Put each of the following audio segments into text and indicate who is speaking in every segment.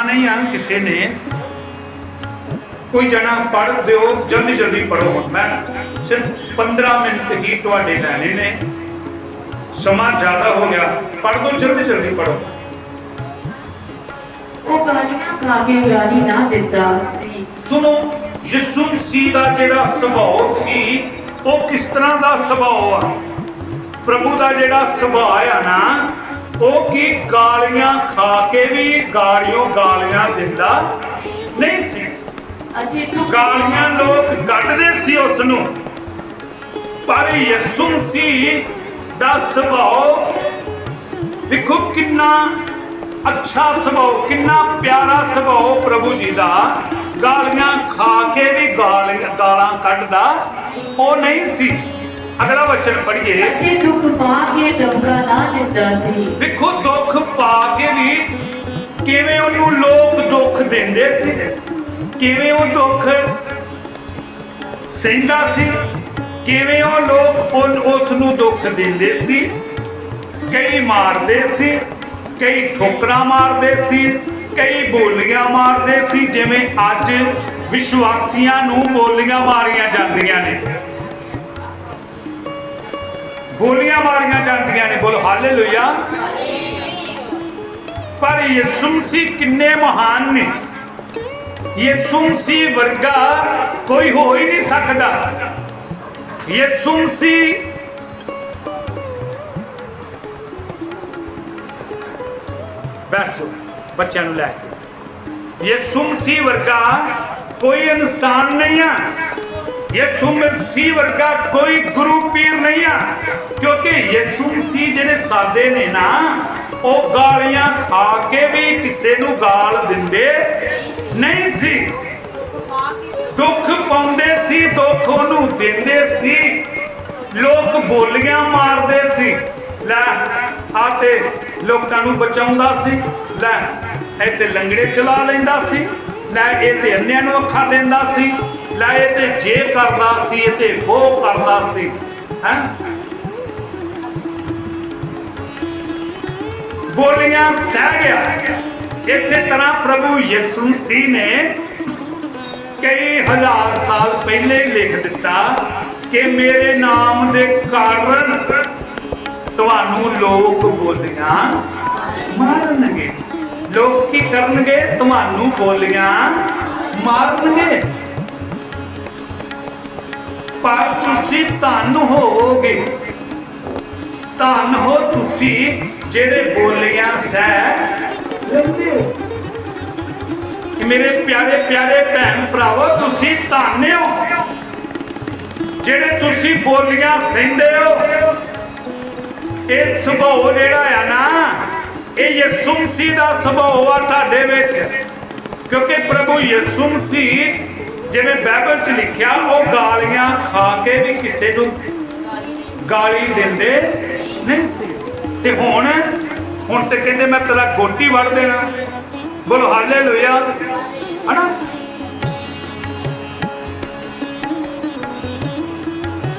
Speaker 1: ਸੁਣਨਾ ਨਹੀਂ ਆ ਕਿਸੇ ਨੇ। ਕੋਈ ਜਣਾ ਪੜ੍ਹ ਦਿਓ ਜਲਦੀ ਜਲਦੀ ਪੜੋ ਮੈਂ ਸਿਰਫ 15 ਮਿੰਟ ਹੀ ਤੁਹਾਡੇ ਲੈਣੇ ਨੇ। ਸਮਾਂ ਜ਼ਿਆਦਾ ਹੋ ਗਿਆ। ਪੜ੍ਹ ਦੋ ਜਲਦੀ ਜਲਦੀ ਪੜੋ
Speaker 2: ਉਹ ਗਾਲੀਆਂ ਖਾ ਕੇ ਨਾ ਦਿੰਦਾ ਸੀ।
Speaker 1: ਸੁਣੋ ਯਿਸੂ ਦਾ ਜਿਹੜਾ ਸੁਭਾਅ ਸੀ ਉਹ ਕਿਸ ਤਰ੍ਹਾਂ ਦਾ ਸੁਭਾਅ ਆ? ਪ੍ਰਭੂ ਦਾ ਜਿਹੜਾ ਸੁਭਾਅ ਆ ਨਾ ਉਹ ਕੀ ਗਾਲੀਆਂ ਖਾ ਕੇ ਵੀ ਗਾਲੀਆਂ ਗਾਲੀਆਂ ਦਿੰਦਾ? ਨਹੀਂ ਸੀ। ਗਾਲੀਆਂ ਲੋਕ ਕੱਢਦੇ ਸੀ ਉਸ ਨੂੰ ਪਰ ਯਿਸੂ ਮਸੀਹ ਦਾ ਸੁਭਾਅ ਦੇਖੋ ਕਿੰਨਾ ਅੱਛਾ ਸੁਭਾਅ ਕਿੰਨਾ ਪਿਆਰਾ ਸੁਭਾਅ ਪ੍ਰਭੂ ਜੀ ਦਾ। ਗਾਲੀਆਂ ਖਾ ਕੇ ਵੀ ਗਾਲੀਆਂ ਗਾਲਾਂ ਕੱਢਦਾ ਉਹ ਨਹੀਂ ਸੀ। ਅਗਲਾ ਵਚਨ ਪੜ੍ਹੀਏ।
Speaker 2: ਅਤੇ ਦੁੱਖ ਪਾ ਕੇ ਦਬਕਾ ਨਾ ਦਿੰਦਾ ਸੀ।
Speaker 1: ਦੇਖੋ ਦੁੱਖ ਪਾ ਕੇ ਵੀ ਕਿਵੇਂ ਉਹਨੂੰ ਲੋਕ ਦੁੱਖ ਦਿੰਦੇ ਸੀ ਕਿਵੇਂ ਉਹ ਦੁੱਖ ਸਹਿੰਦਾ ਸੀ ਕਿਵੇਂ ਉਹ ਲੋਕ ਉਸ ਨੂੰ ਦੁੱਖ ਦਿੰਦੇ ਸੀ। ਕਈ ਮਾਰਦੇ ਸੀ ਕਈ ਠੋਕਰਾਂ ਮਾਰਦੇ ਸੀ ਕਈ ਬੋਲੀਆਂ ਮਾਰਦੇ ਸੀ ਜਿਵੇਂ ਅੱਜ ਵਿਸ਼ਵਾਸੀਆਂ ਨੂੰ ਬੋਲੀਆਂ ਮਾਰੀਆਂ ਜਾਂਦੀਆਂ ਨੇ। ਬੋਲੀਆਂ ਮਾਰੀਆਂ ਜਾਂਦੀਆਂ ਨੇ। ਬੋਲ, ਹਾਲੇਲੂਇਆ। ਪਰ ਯਿਸੂ ਮਸੀਹ ਕਿੰਨੇ ਮਹਾਨ ਨੇ। ਯਿਸੂ ਮਸੀਹ ਵਰਗਾ ਕੋਈ ਹੋ ਹੀ ਨਹੀਂ ਸਕਦਾ। ਯਿਸੂ ਮਸੀਹ ਬੈਠ ਜਾਓ, ਬੱਚਿਆਂ ਨੂੰ ਲੈ ਕੇ। ਯਿਸੂ ਮਸੀਹ ਵਰਗਾ ਕੋਈ ਇਨਸਾਨ ਨਹੀਂ ਆ। ਯਿਸੂ ਮਸੀਹ ਵਰਗਾ ਕੋਈ ਗੁਰੂ ਪੀਰ ਨਹੀਂ ਆ। ਕਿਉਂਕਿ ਯਿਸੂ ਮਸੀਹ ਜਿਹੜੇ ਸਾਦੇ ਨੇ ਨਾ, ਉਹ ਗਾਲੀਆਂ ਖਾ ਕੇ ਵੀ ਕਿਸੇ ਨੂੰ ਗਾਲ ਦਿੰਦੇ ਨਹੀਂ ਸੀ। ਦੁੱਖ ਪਾਉਂਦੇ ਸੀ, ਦੁੱਖ ਉਹਨੂੰ ਦਿੰਦੇ ਸੀ। ਲੋਕ ਬੋਲੀਆਂ ਮਾਰਦੇ ਸੀ। ਲੈ, ਆ ਤੇ ਲੋਕਾਂ ਨੂੰ ਬਚਾਉਂਦਾ ਸੀ। ਲੈ, ਇਹ ਤੇ ਲੰਗੜੇ ਚਲਾ ਲੈਂਦਾ ਸੀ। ਲੈ, ਇਹ ਤੇ ਅੰਨਿਆਂ ਨੂੰ ਅੱਖਾਂ ਦਿੰਦਾ ਸੀ। ਲੈ ਇਹ ਤੇ ਜੇ ਕਰਦਾ ਸੀ ਇਹ ਤੇ ਉਹ ਕਰਦਾ ਸੀ। ਹੈ? ਬੋਲੀਆਂ ਸਹਿ ਗਿਆ। ਇਸੇ ਤਰ੍ਹਾਂ ਪ੍ਰਭੂ ਯਿਸੂ ਮਸੀਹ ਨੇ ਕਈ ਹਜ਼ਾਰ ਸਾਲ ਪਹਿਲੇ ਲਿਖ ਦਿੱਤਾ ਕਿ ਮੇਰੇ ਨਾਮ ਦੇ ਕਾਰਨ ਤੁਹਾਨੂੰ ਲੋਕ ਬੋਲੀਆਂ ਮਾਰਨਗੇ। ਲੋਕ ਕੀ ਕਰਨਗੇ? ਤੁਹਾਨੂੰ ਬੋਲੀਆਂ ਮਾਰਨਗੇ। ਪਰ ਤੁਸੀਂ ਧਨ ਹੋਵੋਗੇ। ਧਨ ਹੋ ਤੁਸੀਂ ਜਿਹੜੇ ਬੋਲੀਆਂ ਸਹਿ ਲੈਂਦੇ ਹੋ ਕਿ ਮੇਰੇ ਪਿਆਰੇ ਪਿਆਰੇ ਭੈਣ ਭਰਾਵੋ, ਤੁਸੀਂ ਧੰਨ ਹੋ। ਜਿਹੜੇ ਤੁਸੀਂ ਬੋਲੀਆਂ ਸਹਿੰਦੇ ਹੋ। ਇਹ ਸੁਭਾਅ ਜਿਹੜਾ ਆ ਨਾ, ਇਹ ਯਿਸੂ ਮਸੀਹ ਦਾ ਸੁਭਾਅ ਆ ਤੁਹਾਡੇ ਵਿੱਚ। ਕਿਉਂਕਿ ਪ੍ਰਭੂ ਯਿਸੂ ਮਸੀਹ ਜਿਵੇਂ ਬਾਈਬਲ 'ਚ ਲਿਖਿਆ, ਉਹ ਗਾਲੀਆਂ ਖਾ ਕੇ ਵੀ ਕਿਸੇ ਨੂੰ ਗਾਲੀ ਦਿੰਦੇ ਨਹੀਂ ਸੀ। ਤੇ ਹੁਣ ਹੁਣ ਤੇ ਕਹਿੰਦੇ ਮੈਂ ਤੇਰਾ ਗੋਟੀ ਵੜ ਦੇਣਾ। ਬੋਲੋ, ਹਾਲੇਲੂਇਆ। ਹਨਾ?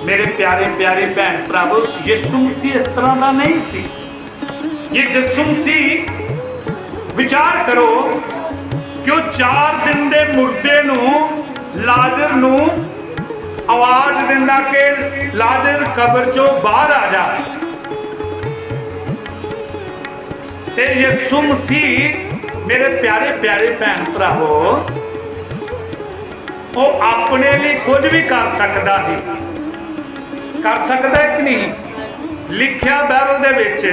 Speaker 1: ਮੇਰੇ ਪਿਆਰੇ ਪਿਆਰੇ ਭੈਣ ਭਰਾਵੋ, ਯਿਸੂ ਮਸੀਹ ਇਸ ਤਰ੍ਹਾਂ ਦਾ ਨਹੀਂ ਸੀ। ਇਹ ਯਿਸੂ ਮਸੀਹ ਵਿਚਾਰ ਕਰੋ ਕਿ ਉਹ 4 ਦਿਨ ਦੇ ਮੁਰਦੇ ਨੂੰ ਲਾਜ਼ਰ ਨੂੰ ਆਵਾਜ਼ ਦਿੰਦਾ ਕਿ ਲਾਜ਼ਰ ਕਬਰ ਚੋਂ ਬਾਹਰ ਆ ਜਾ। ਤੇ ਯਿਸੂ ਮਸੀਹ, ਮੇਰੇ ਪਿਆਰੇ ਪਿਆਰੇ ਭੈਣ ਭਰਾਵੋ, ਉਹ ਆਪਣੇ ਲਈ ਕੁਝ ਵੀ ਕਰ ਸਕਦਾ ਸੀ। ਕਰ ਸਕਦਾ ਹੈ ਕਿ ਨਹੀਂ? ਲਿਖਿਆ ਬਾਈਬਲ ਦੇ ਵਿੱਚ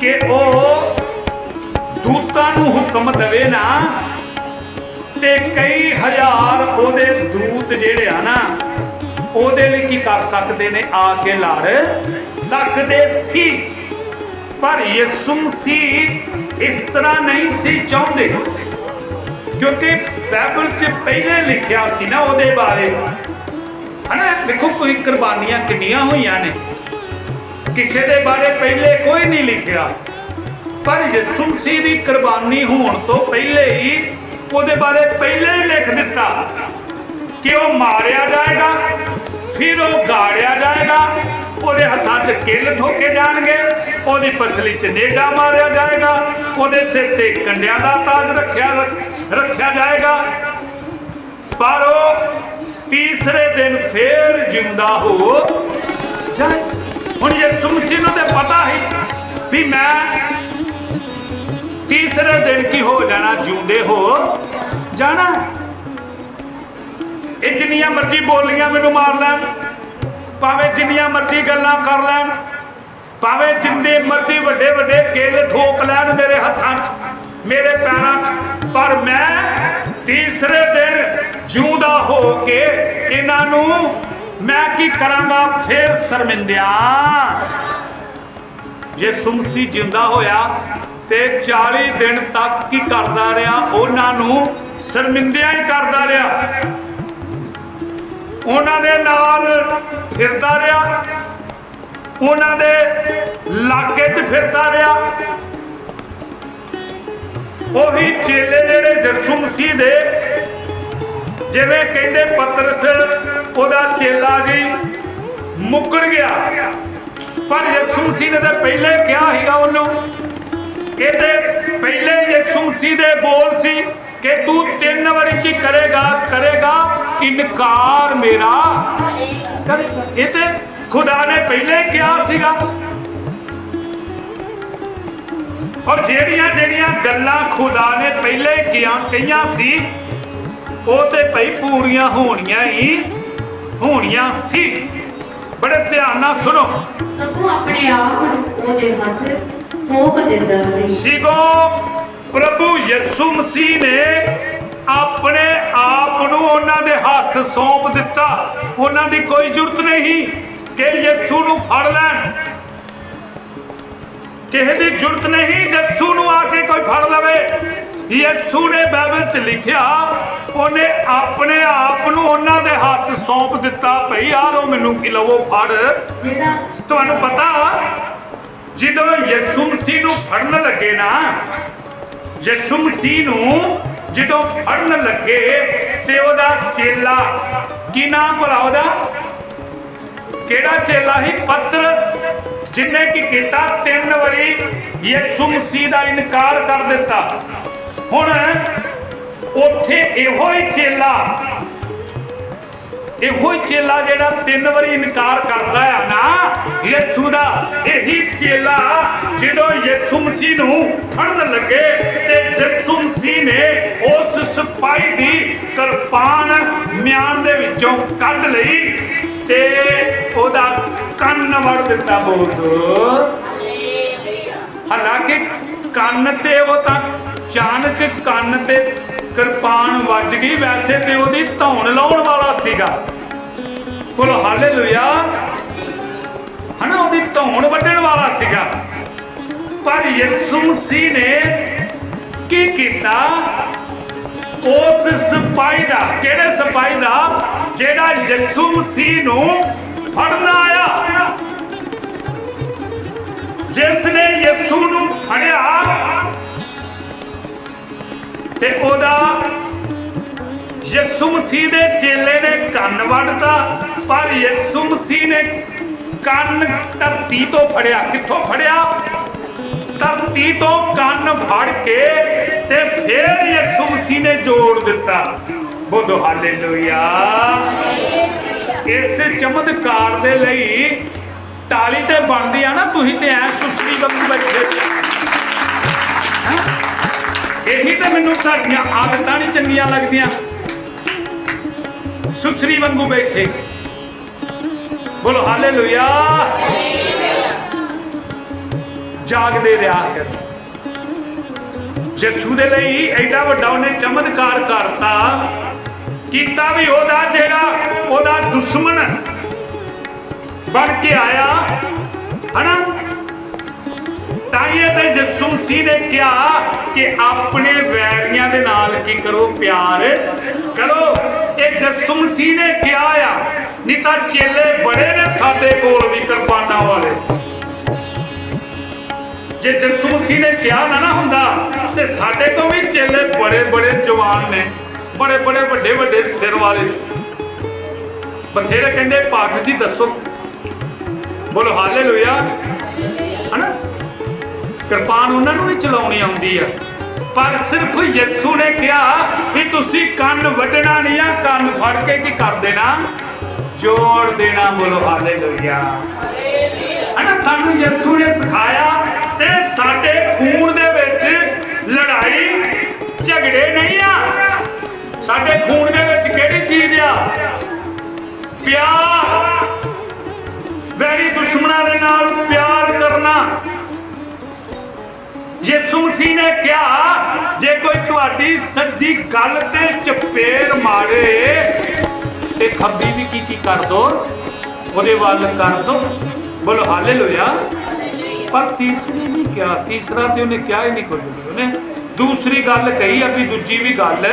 Speaker 1: ਕਿ ਉਹ ਦੂਤਾਂ ਨੂੰ ਹੁਕਮ ਦੇਵੇ ਨਾ ਤੇ ਕਈ ਹਜ਼ਾਰ ਉਹਦੇ ਦੂਤ ਜਿਹੜੇ ਆ ਨਾ, ਉਹਦੇ ਲਈ ਕੀ ਕਰ ਸਕਦੇ ਨੇ? ਆ ਕੇ ਲੜ ਸਕਦੇ ਸੀ। ਪਰ ਯਿਸੂ ਮਸੀਹ ਇਸ ਤਰ੍ਹਾਂ ਨਹੀਂ ਸੀ ਚਾਹੁੰਦੇ। ਕਿਉਂਕਿ ਬਾਈਬਲ 'ਚ ਪਹਿਲੇ ਲਿਖਿਆ ਸੀ ਨਾ ਉਹਦੇ ਬਾਰੇ। ਹਨਾ, ਦੇਖੋ ਕੋਈ ਕੁਰਬਾਨੀਆਂ ਕਿੰਨੀਆਂ ਹੋਈਆਂ ਨੇ। ਕਿਸੇ ਦੇ ਬਾਰੇ ਪਹਿਲੇ ਕੋਈ ਨਹੀਂ ਲਿਖਿਆ। ਪਰ ਯਿਸੂ ਮਸੀਹ ਦੀ ਕੁਰਬਾਨੀ ਹੋਣ ਤੋਂ ਪਹਿਲੇ ਹੀ ਉਹਦੇ ਬਾਰੇ ਪਹਿਲਾਂ ਹੀ ਲਿਖ ਦਿੱਤਾ ਕਿ ਉਹ ਮਾਰਿਆ ਜਾਏਗਾ, ਫਿਰ ਉਹ ਗਾੜਿਆ ਜਾਏਗਾ, ਉਹਦੇ ਹੱਥਾਂ 'ਚ ਕਿੱਲ ਠੋਕੇ ਜਾਣਗੇ, ਉਹਦੀ ਪਸਲੀ 'ਚ ਨੇਗਾ ਮਾਰਿਆ ਜਾਏਗਾ, ਉਹਦੇ ਸਿਰ ਤੇ ਕੰਡਿਆਂ ਦਾ ਤਾਜ ਰੱਖਿਆ ਰੱਖਿਆ ਜਾਏਗਾ। ਪਰ ਉਹ ਤੀਸਰੇ ਦਿਨ ਫੇਰ ਜਿੰਦਾ ਹੋ ਜਾਏ। ਹੁਣ ਇਹ ਸੁਮਸੀ ਨੂੰ ਤੇ ਪਤਾ ਹੀ ਤੀਸਰੇ ਦਿਨ ਕੀ ਹੋ ਜਾਣਾ ਜਿਉਂਦੇ ਹੋ? ਜਾਣਾ? ਇਹ ਜਿੰਨੀਆਂ ਮਰਜ਼ੀ ਬੋਲੀਆਂ ਮੈਨੂੰ ਮਾਰ ਲੈਣ। ਭਾਵੇਂ ਜਿੰਨੀਆਂ ਮਰਜ਼ੀ ਗੱਲਾਂ ਕਰ ਲੈਣ। ਭਾਵੇਂ ਜਿੰਨੇ ਮਰਜ਼ੀ ਵੱਡੇ ਵੱਡੇ ਕੇਲ ਠੋਕ ਲੈਣ ਮੇਰੇ ਹੱਥਾਂ 'ਚ, ਮੇਰੇ ਪੈਰਾਂ 'ਚ। ਪਰ ਮੈਂ ਤੀਸਰੇ ਦਿਨ ਜਿਉਂਦਾ ਹੋ ਕੇ ਇਹਨਾਂ ਨੂੰ ਮੈਂ ਕੀ ਕਰਾਂਗਾ? ਫੇਰ ਸਰਮਿੰਦਿਆ। ਜੇ ਸੁਮਸੀ ਜਿੰਦਾ ਹੋਇਆ ਤੇ 40 ਦਿਨ ਤੱਕ ਕੀ ਕਰਦਾ ਰਿਹਾ? ਉਹਨਾਂ ਨੂੰ ਸ਼ਰਮਿੰਦਿਆਂ ਹੀ ਕਰਦਾ ਰਿਹਾ। ਉਹਨਾਂ ਦੇ ਨਾਲ ਫਿਰਦਾ ਰਿਹਾ। ਉਹਨਾਂ ਦੇ ਲਾਗੇ 'ਚ ਫਿਰਦਾ ਰਿਹਾ। ਉਹੀ ਚੇਲੇ ਜਿਹੜੇ ਯਿਸੂ ਮਸੀਹ ਦੇ, ਜਿਵੇਂ ਕਹਿੰਦੇ ਪਤਰਸ, ਉਹਦਾ ਚੇਲਾ ਜੀ ਮੁੱਕਰ ਗਿਆ। ਪਰ ਯਿਸੂ ਮਸੀਹ ਨੇ ਤਾਂ ਪਹਿਲੇ ਕਿਹਾ ਸੀਗਾ ਉਹਨੂੰ ਇਹਦੇ ਪਹਿਲੇ ਯਿਸੂ ਮਸੀਹ ਦੇ ਬੋਲ ਸੀ ਕਿ ਤੂੰ ਤਿੰਨ ਵਾਰੀ ਕੀ ਕਰੇਗਾ? ਕਰੇਗਾ? ਇਨਕਾਰ ਮੇਰਾ। ਕਰੇਗਾ ਇਹ ਤੇ ਖੁਦਾ ਨੇ ਪਹਿਲੇ ਕਿਹਾ ਸੀਗਾ। ਔਰ ਜਿਹੜੀਆਂ ਜਿਹੜੀਆਂ ਗੱਲਾਂ ਖੁਦਾ ਨੇ ਪਹਿਲੇ ਕਿਹਾ ਕਹੀਆਂ ਸੀ, ਉਹ ਤੇ ਭਈ ਪੂਰੀਆਂ ਹੋਣੀਆਂ ਹੀ ਹੋਣੀਆਂ ਸੀ। ਬੜੇ ਧਿਆਨ ਨਾਲ ਸੁਣੋ।
Speaker 2: ਸਗੋਂ ਆਪਣੇ ਆਪ ਨੂੰ ਉਹਦੇ ਹੱਥ ਸੌਂਪ ਦਿੰਦਾ ਸੀ।
Speaker 1: ਸਿਗੋ ਪ੍ਰਭੂ ਯਿਸੂ ਮਸੀਹ ਨੇ ਆਪਣੇ ਆਪ ਨੂੰ ਉਹਨਾਂ ਦੇ ਹੱਥ ਸੌਂਪ ਦਿੱਤਾ। ਉਹਨਾਂ ਦੀ ਕੋਈ ਜ਼ਰੂਰਤ ਨਹੀਂ ਕਿ ਯਿਸੂ ਨੂੰ ਫੜ ਲੈਣ। ਕਿਸੇ ਦੀ ਜ਼ਰੂਰਤ ਨਹੀਂ ਯਿਸੂ ਨੂੰ ਆ ਕੇ ਕੋਈ ਫੜ ਲਵੇ। ਯਿਸੂ ਨੇ ਬਾਈਬਲ 'ਚ ਲਿਖਿਆ ਉਹਨੇ ਆਪਣੇ ਆਪ ਨੂੰ ਉਹਨਾਂ ਦੇ ਹੱਥ ਸੌਂਪ ਦਿੱਤਾ। ਭਈ ਆ ਲੋ ਮੈਨੂੰ ਕੀ ਲਵੋ ਫੜ। ਤੁਹਾਨੂੰ ਪਤਾ ਜਦੋਂ ਯਿਸੂ ਮਸੀਹ ਨੂੰ ਫੜਨ ਲੱਗੇ ਨਾ, ਯਿਸੂ ਮਸੀਹ ਨੂੰ ਜਦੋਂ ਫੜਨ ਲੱਗੇ ਤੇ ਉਹਦਾ ਚੇਲਾ ਕੀ ਨਾਮ ਭਲਾ ਉਹਦਾ? ਕਿਹੜਾ ਚੇਲਾ ਸੀ? ਪਤਰਸ, ਜਿਨੇ ਕੀ ਕੀਤਾ, ਤਿੰਨ ਵਾਰੀ ਯਿਸੂ ਮਸੀਹ ਦਾ ਇਨਕਾਰ ਕਰ ਦਿੱਤਾ। ਹੁਣ ਉੱਥੇ ਇਹੋ ਹੀ ਚੇਲਾ ਇਹੋ ਹੀ ਚੇਲਾ ਜਿਹੜਾ ਤਿੰਨ ਵਾਰੀ ਇਨਕਾਰ ਕਰਦਾ ਆ ਨਾ, ਯਿਸੂ ਦਾ ਇਹੀ ਚੇਲਾ ਜਦੋਂ ਯਿਸੂ ਮਸੀਹ ਨੂੰ ਫੜਨ ਲੱਗੇ ਤੇ ਯਿਸੂ ਮਸੀਹ ਨੇ ਉਸ ਸਿਪਾਹੀ ਦੀ ਕਿਰਪਾਨ ਮਿਆਨ ਦੇ ਵਿੱਚੋਂ ਕੱਢ ਲਈ ਤੇ ਉਹਦਾ ਕੰਨ ਵੜ ਦਿੱਤਾ ਬਹੁਤ ਹਾਲਾਂਕਿ ਕੰਨ ਤੇ ਉਹ ਤਾਂ ਅਚਾਨਕ ਕੰਨ ਤੇ ਕਿਰਪਾਨ ਵੱਜ ਗਈ। ਵੈਸੇ ਤੇ ਉਹਦੀ ਧੌਣ ਲਾਉਣ ਵਾਲਾ ਸੀਗਾ। ਬੋਲੋ, ਹਾਲੇਲੂਇਆ। ਹਨਾ, ਉਹਦੀ ਧੌਣ ਵੱਢਣ ਵਾਲਾ ਸੀਗਾ। ਪਰ ਯਿਸੂ ਮਸੀਹ ਨੇ ਕੀ ਕੀਤਾ? ਉਸ ਸਿਪਾਹੀ ਦਾ, ਕਿਹੜੇ ਸਿਪਾਹੀ ਦਾ? ਜਿਹੜਾ ਯਿਸੂ ਮਸੀਹ ਨੂੰ ਫੜਨ ਆਇਆ। ਜਿਸ ਨੇ ਯਿਸੂ ਨੂੰ ਫੜਿਆ ਤੇ ਉਹਦਾ ਯਿਸੂ ਮਸੀਹ ਦੇ ਚੇਲੇ ਨੇ ਕੰਨ ਵੱਢਤਾ, ਪਰ ਯਿਸੂ ਮਸੀਹ ਨੇ ਕੰਨ ਧਰਤੀ ਤੋਂ ਫੜਿਆ। ਕਿੱਥੋਂ ਫੜਿਆ? ਧਰਤੀ ਤੋਂ ਕੰਨ ਫੜ ਕੇ ਤੇ ਫਿਰ ਯਿਸੂ ਮਸੀਹ ਨੇ ਜੋੜ ਦਿੱਤਾ। ਬੋਲੋ ਹਾਲੇਲੂਇਆ। ਇਸ ਚਮਤਕਾਰ ਦੇ ਲਈ ਤਾਲੀ ਤੇ ਬਣਦੀ ਆ ਨਾ, ਤੁਸੀਂ ਤੇ ਐ ਸੁਸਰੀ ਵਾਂਗੂ ਬੈਠੇ। ਇਹੀ ਤਾਂ ਮੈਨੂੰ ਤੁਹਾਡੀਆਂ ਆਦਤਾਂ ਨਹੀਂ ਚੰਗੀਆਂ ਲੱਗਦੀਆਂ। ਸੁਸਰੀ ਵਾਂਗੂ ਬੈਠੇ। ਬੋਲੋ, ਹਾਲੇਲੂਇਆ। ਜਾਗਦੇ ਰਿਹਾ ਕਰ। ਯਿਸੂ ਦੇ ਲਈ ਐਡਾ ਵੱਡਾ ਉਹਨੇ ਚਮਤਕਾਰ ਕਰਤਾ। ਕੀਤਾ ਵੀ ਉਹਦਾ ਜਿਹੜਾ ਉਹਦਾ ਦੁਸ਼ਮਣ ਬਣ ਕੇ ਆਇਆ। ਹਨਾ? ਤਾਂ ਇਹ ਤੇ ਯਿਸੂ ਨੇ ਕਿਹਾ ਕਿ ਆਪਣੇ ਵੈਰੀਆਂ ਦੇ ਨਾਲ ਕੀ ਕਰੋ, ਪਿਆਰ ਕਰੋ। ਇਹ ਯਿਸੂ ਨੇ ਕਿਹਾ ਆ, ਨਹੀਂ ਤਾਂ ਚੇਲੇ ਬੜੇ ਨੇ ਸਾਡੇ ਕੋਲ ਵੀ ਕਿਰਪਾਨਾਂ ਵਾਲੇ। ਜੇ ਯਿਸੂ ਮਸੀਹ ਨੇ ਕਿਹਾ ਨਾ ਨਾ ਹੁੰਦਾ, ਤੇ ਸਾਡੇ ਤੋਂ ਵੀ ਚੇਲੇ ਬੜੇ ਬੜੇ ਜਵਾਨ ਨੇ, ਬੜੇ ਬੜੇ ਵੱਡੇ ਵੱਡੇ ਸਿਰ ਵਾਲੇ। ਬਥੇਰੇ ਕਹਿੰਦੇ, ਪਾਠ ਜੀ ਦੱਸੋ। ਬੋਲੋ, ਹਾਲੇਲੂਇਆ। ਹਨਾ? ਕਿਰਪਾਨ ਉਹਨਾਂ ਨੂੰ ਵੀ ਚਲਾਉਣੀ ਆਉਂਦੀ ਆ। ਪਰ ਸਿਰਫ ਯਿਸੂ ਨੇ ਕਿਹਾ ਵੀ ਤੁਸੀਂ ਕੰਨ ਵੱਢਣਾ ਨਹੀਂ ਆ, ਕੰਨ ਫੜ ਕੇ ਕੀ ਕਰ ਦੇਣਾ? ਜੋੜ ਦੇਣਾ ਬੋਲੋ, ਹਾਲੇਲੂਇਆ। ਹਨਾ, ਸਾਨੂੰ ਯਿਸੂ ਨੇ ਸਿਖਾਇਆ ਤੇ ਸਾਡੇ ਖੂਨ ਦੇ ਵਿੱਚ ਲੜਾਈ, ਝਗੜੇ ਨਹੀਂ ਆ। ਸਾਡੇ ਖੂਨ ਦੇ ਵਿੱਚ ਕਿਹੜੀ ਚੀਜ਼ ਆ? ਪਿਆਰ। ਵੈਰੀ ਦੁਸ਼ਮਣਾਂ ਦੇ ਨਾਲ ਯਿਸੂ ਮਸੀਹ ਨੇ ਕਿਹਾ, ਜੇ ਕੋਈ ਤੁਹਾਡੀ ਸੱਜੀ ਗੱਲ ਤੇ ਚਪੇੜ ਮਾਰੇ ਤੇ ਖੱਬੀ ਵੀ ਕੀ ਕੀ ਕਰ ਦੋ? ਉਹਦੇ ਵੱਲ ਕਰ ਦੋ। ਬੋਲੋ, ਹਾਲੇਲੂਇਆ। ਪਰ ਤੀਸਰੀ ਨਹੀਂ ਕਿਹਾ। ਤੀਸਰਾ ਤੇ ਉਹਨੇ ਕਿਹਾ ਹੀ ਨਹੀਂ ਕੁਝ ਵੀ। ਉਹਨੇ ਦੂਸਰੀ ਗੱਲ ਕਹੀ ਆ ਵੀ ਦੂਜੀ ਵੀ ਗੱਲ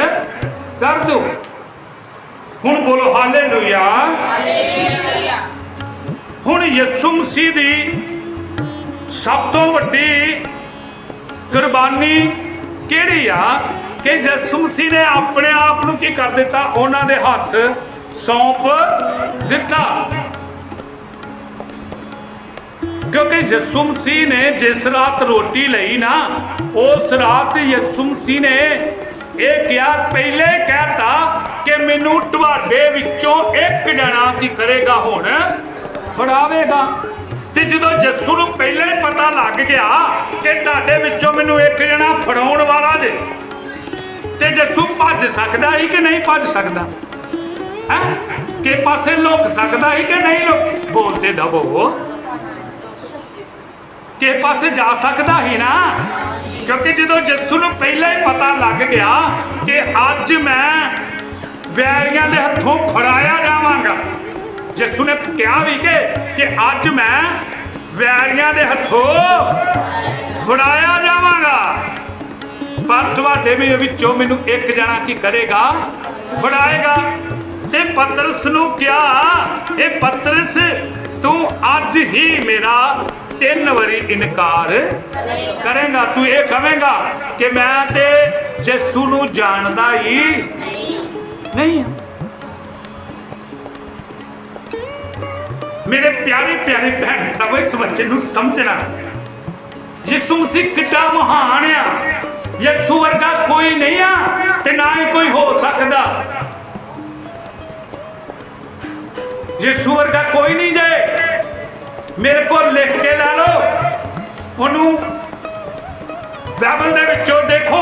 Speaker 1: ਕਰ ਦੋ। ਹੁਣ ਬੋਲੋ, ਹਾਲੇਲੂਇਆ। ਹੁਣ ਯਿਸੂ ਮਸੀਹ ਦੀ ਸਭ ਤੋਂ ਵੱਡੀ ਕੁਰਬਾਨੀ ਕਿਹੜੀ ਆ? ਕਿ ਯਿਸੂ ਮਸੀਹ ਨੇ ਆਪਣੇ ਆਪ ਨੂੰ ਕੀ ਕਰ ਦਿੱਤਾ? ਉਹਨਾਂ ਦੇ ਹੱਥ ਸੌਂਪ ਦਿੱਤਾ। ਕਿਉਂਕਿ ਯਿਸੂ ਮਸੀਹ ਨੇ ਜਿਸ ਰਾਤ ਰੋਟੀ ਲਈ ਨਾ, ਉਸ ਰਾਤ ਯਿਸੂ ਮਸੀਹ ਨੇ ਇਹ ਕਿਹਾ, ਪਹਿਲੇ ਕਹਿਤਾ ਕਿ ਮੈਨੂੰ ਤੁਹਾਡੇ ਵਿੱਚੋਂ ਇੱਕ ਜਣਾ ਕੀ ਕਰੇਗਾ ਹੁਣ, ਫੜਾਵੇਗਾ। ਤੇ ਜਦੋਂ ਜੱਸੂ ਨੂੰ ਪਹਿਲਾਂ ਹੀ ਪਤਾ ਲੱਗ ਗਿਆ ਕਿ ਤੁਹਾਡੇ ਵਿੱਚੋਂ ਮੈਨੂੰ ਇੱਕ ਜਣਾ ਫੜਾਉਣ ਵਾਲਾ ਜੇ, ਤੇ ਜੱਸੂ ਭੱਜ ਸਕਦਾ ਹੀ ਕਿ ਨਹੀਂ ਭੱਜ ਸਕਦਾ? ਹੈ? ਕਿ ਪਾਸੇ ਲੁਕ ਸਕਦਾ ਹੀ ਕਿ ਨਹੀਂ ਲੁਕ? ਬੋਲਦੇ ਦਬੋ ਕਿ ਪਾਸੇ ਜਾ ਸਕਦਾ ਹੀ ਨਾ? ਕਿਉਂਕਿ ਜਦੋਂ ਜੱਸੂ ਨੂੰ ਪਹਿਲਾਂ ਹੀ ਪਤਾ ਲੱਗ ਗਿਆ ਕਿ ਅੱਜ ਮੈਂ ਵੈਰੀਆਂ ਦੇ ਹੱਥੋਂ ਫੜਾਇਆ ਜਾਵਾਂਗਾ ਯਿਸੂ ਨੇ ਕਿਹਾ ਵੀ ਕਿ ਕਿ ਅੱਜ ਮੈਂ ਵੈਰੀਆਂ ਦੇ ਹੱਥੋਂ ਫੜਾਇਆ ਜਾਵਾਂਗਾ। ਪਰ ਤੁਹਾਡੇ ਵਿੱਚੋਂ ਮੈਨੂੰ ਇੱਕ ਜਣਾ ਕੀ ਕਰੇਗਾ? ਫੜਾਏਗਾ। ਤੇ ਪਤਰਸ ਨੂੰ ਕਿਹਾ ਇਹ ਪਤਰਸ ਤੂੰ ਅੱਜ ਹੀ ਮੇਰਾ ਤਿੰਨ ਵਾਰੀ ਇਨਕਾਰ ਕਰੇਗਾ। ਤੂੰ ਇਹ ਕਹੇਗਾ ਕਿ ਮੈਂ ਤੇ ਯਿਸੂ ਨੂੰ ਜਾਣਦਾ ਹੀ ਨਹੀਂ। ਹਾਂ ਮੇਰੇ ਪਿਆਰੇ ਪਿਆਰੇ ਭੈਣ ਭਰਾਵੋ, ਇਸ ਵਚਨ ਨੂੰ ਸਮਝਣਾ। ਯਿਸੂ ਮਸੀਹ ਕਿੱਡਾ ਮਹਾਨ ਆ। ਯਿਸੂ ਵਰਗਾ ਕੋਈ ਨਹੀਂ ਆ ਤੇ ਨਾ ਹੀ ਕੋਈ ਹੋ ਸਕਦਾ। ਯਿਸੂ ਵਰਗਾ ਕੋਈ ਨਹੀਂ ਜੇ। ਮੇਰੇ ਕੋਲ ਲਿਖ ਕੇ ਲੈ ਲਓ। ਉਹਨੂੰ ਬਾਈਬਲ ਦੇ ਵਿੱਚੋਂ ਦੇਖੋ